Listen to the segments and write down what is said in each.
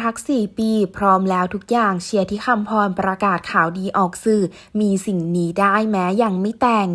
รัก 4 ปี พร้อมแล้วทุกอย่างเชียร์ที่คำพรประกาศข่าวดีออกสื่อ มีสิ่งนี้ได้แม้ยังไม่แต่ง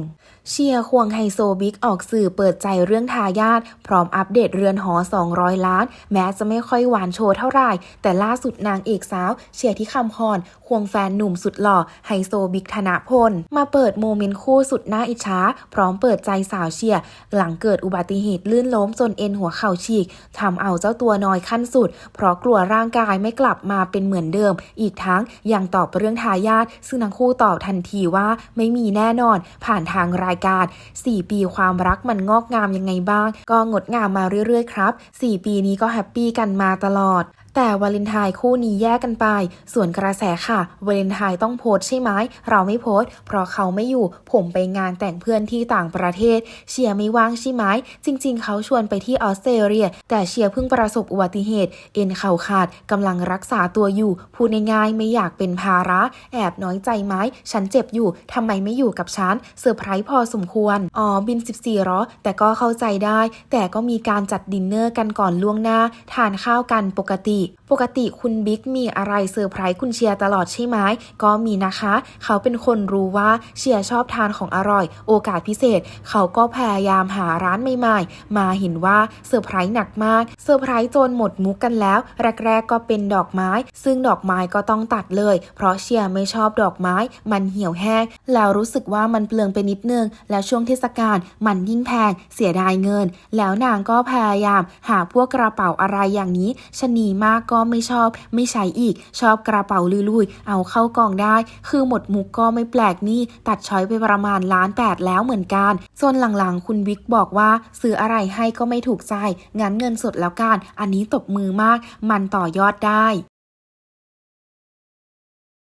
เชียร์ควงไฮโซบิ๊กออกสื่อเปิดใจเรื่องทายาทพร้อมอัปเดตเรือนหอ 200 ล้าน แม้จะไม่ค่อยหวานโชว์เท่าไหร่ แต่ล่าสุดนางเอกสาว เชียร์ที่คำพรควงแฟนหนุ่มสุดหล่อไฮโซบิ๊กธนพล มาเปิดโมเมนต์คู่สุดน่าอิจฉาพร้อมเปิดใจสาวเชียร์หลังเกิดอุบัติเหตุลื่นล้มจนเอ็นหัวเข่าฉีกทำเอาเจ้าตัวนอยขั้นสุด เพราะกลัวร่าางกายไม่กลับมาเป็นเหมือนเดิม อีกทั้งยังตอบเรื่องทายาทซึ่งทั้งคู่ตอบทันทีว่าไม่มีแน่นอน ผ่านทางรายการ 4 ปีความรักมันงอกงามยังไงบ้าง ก็งดงามมาเรื่อยๆครับ 4 ปีนี้ก็แฮปปี้กันมาตลอด แต่วาเลนไทน์คู่นี้แยกกันไป ส่วนกระแสค่ะวาเลนไทน์ต้องโพสใช่ไหมเราไม่โพสเพราะเขาไม่อยู่ผมไปงานแต่งเพื่อนที่ต่างประเทศ เชียร์ไม่ว่างใช่ไหมจริง ๆ เขาชวนไปที่ออสเตรเลีย แต่เชียร์เพิ่งประสบอุบัติเหตุ เอ็นเข่าขาดกำลังรักษาตัวอยู่ พูดง่ายๆไม่อยากเป็นภาระ แอบน้อยใจไหมฉันเจ็บอยู่ทำไมไม่อยู่กับฉันเซอร์ไพรส์พอสมควรอ๋อบิน 14เหรอแต่ก็เข้าใจได้ แต่ก็มีการจัดดินเนอร์กันก่อนล่วงหน้า ทานข้าวกันปกติปกติคุณบิ๊กมีอะไรเซอร์ไพรส์คุณเชียร์ตลอดใช่ไหมก็มีนะคะ เขาเป็นคนรู้ว่าเชียร์ชอบทานของอร่อย โอกาสพิเศษ เขาก็พยายามหาร้านใหม่ๆ มาเห็นว่าเซอร์ไพรส์หนักมากเซอร์ไพรส์จนหมดมุกกันแล้ว แรกๆก็เป็นดอกไม้ ซึ่งดอกไม้ก็ต้องตัดเลย เพราะเชียร์ไม่ชอบดอกไม้ มันเหี่ยวแห้งแล้วรู้สึกว่ามันเปลืองไปนิดนึง แล้วช่วงเทศกาลมันยิ่งแพงเสียดายเงิน แล้วนางก็พยายาม หาพวกกระเป๋าอะไรอย่างนี้ชะนีมากก็ไม่ชอบไม่ใช้อีก ชอบกระเป๋าลุยๆ เอาเข้ากล่องได้ คือหมดมุกก็ไม่แปลกนี่ ตัดช้อยไปประมาณล้านแปดแล้วเหมือนกันส่วนหลังๆ คุณวิกบอกว่า ซื้ออะไรให้ก็ไม่ถูกใจ งั้นเงินสดแล้วกัน อันนี้ตบมือมาก มันต่อยอดได้